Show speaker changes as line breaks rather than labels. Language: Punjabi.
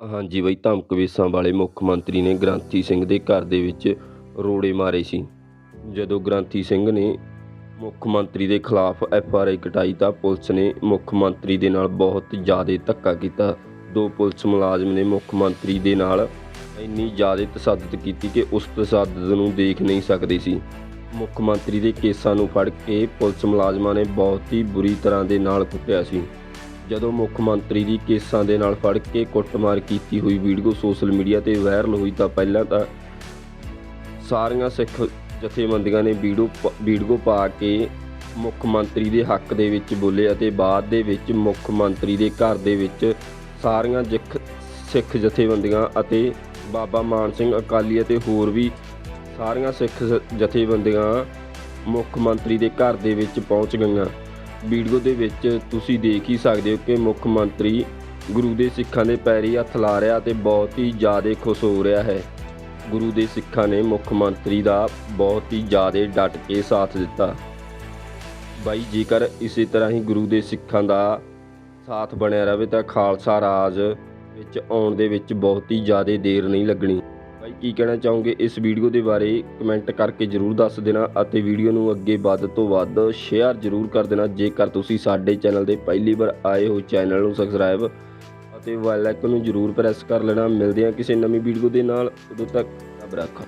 ਹਾਂਜੀ ਬਈ ਧਮਕ ਵੇਸਾਂ ਵਾਲੇ ਮੁੱਖ ਮੰਤਰੀ ਨੇ ਗ੍ਰਾਂਥੀ ਸਿੰਘ ਦੇ ਘਰ ਦੇ ਵਿੱਚ ਰੋੜੇ ਮਾਰੇ ਸੀ। ਜਦੋਂ ਗ੍ਰਾਂਥੀ ਸਿੰਘ ਨੇ ਮੁੱਖ ਮੰਤਰੀ ਦੇ ਖਿਲਾਫ ਐਫ ਆਰ ਆਈ ਕਟਾਈ ਤਾਂ ਪੁਲਿਸ ਨੇ ਮੁੱਖ ਮੰਤਰੀ ਦੇ ਨਾਲ ਬਹੁਤ ਜ਼ਿਆਦਾ ਧੱਕਾ ਕੀਤਾ। ਦੋ ਪੁਲਿਸ ਮੁਲਾਜ਼ਮ ਨੇ ਮੁੱਖ ਮੰਤਰੀ ਦੇ ਨਾਲ ਇੰਨੀ ਜ਼ਿਆਦਾ ਤਸ਼ੱਦਦ ਕੀਤੀ ਕਿ ਉਸ ਤਸ਼ੱਦਦ ਨੂੰ ਦੇਖ ਨਹੀਂ ਸਕਦੇ ਸੀ। ਮੁੱਖ ਮੰਤਰੀ ਦੇ ਕੇਸਾਂ ਨੂੰ ਫੜ ਕੇ ਪੁਲਿਸ ਮੁਲਾਜ਼ਮਾਂ ਨੇ ਬਹੁਤ ਹੀ ਬੁਰੀ ਤਰ੍ਹਾਂ ਦੇ ਨਾਲ ਕੁੱਟਿਆ ਸੀ। ਜਦੋਂ ਮੁੱਖ ਮੰਤਰੀ ਦੀ ਕੇਸਾਂ ਦੇ ਨਾਲ ਫੜ ਕੇ ਕੁੱਟਮਾਰ ਕੀਤੀ ਹੋਈ ਵੀਡੀਓ ਸੋਸ਼ਲ ਮੀਡੀਆ ਤੇ ਵਾਇਰਲ ਹੋਈ ਤਾਂ ਪਹਿਲਾਂ ਤਾਂ ਸਾਰੀਆਂ ਸਿੱਖ ਜਥੇਬੰਦੀਆਂ ਨੇ ਵੀਡੀਓ ਪ- ਵੀਡੀਓ ਪਾ ਕੇ ਮੁੱਖ ਮੰਤਰੀ ਦੇ ਹੱਕ ਦੇ ਵਿੱਚ ਬੋਲੇ ਅਤੇ ਬਾਅਦ ਦੇ ਵਿੱਚ ਮੁੱਖ ਮੰਤਰੀ ਦੇ ਘਰ ਦੇ ਵਿੱਚ ਸਾਰੀਆਂ ਜਿੱਖ, ਸਿੱਖ ਜਥੇਬੰਦੀਆਂ ਅਤੇ ਬਾਬਾ ਮਾਨ ਸਿੰਘ ਅਕਾਲੀ ਅਤੇ ਹੋਰ ਵੀ ਸਾਰੀਆਂ ਸਿੱਖ ਜ- ਜਥੇਬੰਦੀਆਂ ਮੁੱਖ ਮੰਤਰੀ ਦੇ ਘਰ ਦੇ ਵਿੱਚ ਪਹੁੰਚ ਗਈਆਂ। ਵੀਡੀਓ ਦੇ ਵਿੱਚ ਤੁਸੀਂ ਦੇਖ ਹੀ ਸਕਦੇ ਹੋ ਕਿ ਮੁੱਖ ਮੰਤਰੀ ਗੁਰੂ ਦੇ ਸਿੱਖਾਂ ਦੇ ਪੈਰੀ ਹੱਥ ਲਾ ਰਿਹਾ ਤੇ ਬਹੁਤ ਹੀ ਜ਼ਿਆਦਾ ਖੁਸ਼ ਹੋ ਰਿਹਾ ਹੈ। ਗੁਰੂ ਦੇ ਸਿੱਖਾਂ ਨੇ ਮੁੱਖ ਮੰਤਰੀ ਦਾ ਬਹੁਤ ਹੀ ਜ਼ਿਆਦਾ ਡਟ ਕੇ ਸਾਥ ਦਿੱਤਾ। ਬਾਈ, ਜੇਕਰ ਇਸੇ ਤਰ੍ਹਾਂ ਹੀ ਗੁਰੂ ਦੇ ਸਿੱਖਾਂ ਦਾ ਸਾਥ ਬਣਿਆ ਰਹੇ ਤਾਂ ਖਾਲਸਾ ਰਾਜ ਵਿੱਚ ਆਉਣ ਦੇ ਵਿੱਚ ਬਹੁਤ ਹੀ ਜ਼ਿਆਦਾ ਦੇਰ ਨਹੀਂ ਲੱਗਣੀ। ਬਾਈ ਕੀ ਕਹਿਣਾ ਚਾਹੋਗੇ ਇਸ ਵੀਡੀਓ ਦੇ ਬਾਰੇ? ਕਮੈਂਟ ਕਰਕੇ ਜਰੂਰ ਦੱਸ ਦੇਣਾ ਅਤੇ ਵੀਡੀਓ ਨੂੰ ਅੱਗੇ ਵੱਧ ਤੋਂ ਵੱਧ ਸ਼ੇਅਰ ਜਰੂਰ ਕਰ ਦੇਣਾ। ਜੇਕਰ ਤੁਸੀਂ ਸਾਡੇ ਚੈਨਲ ਦੇ ਪਹਿਲੀ ਵਾਰ ਆਏ ਹੋ, ਚੈਨਲ ਨੂੰ ਸਬਸਕ੍ਰਾਈਬ ਅਤੇ ਬੈਲ ਆਈਕਨ ਨੂੰ ਜਰੂਰ ਪ੍ਰੈਸ ਕਰ ਲੈਣਾ। ਮਿਲਦੇ ਹਾਂ ਕਿਸੇ ਨਵੀਂ ਵੀਡੀਓ ਦੇ ਨਾਲ। ਉਦੋਂ ਤੱਕ ਰੱਬ ਰਾਖਾ।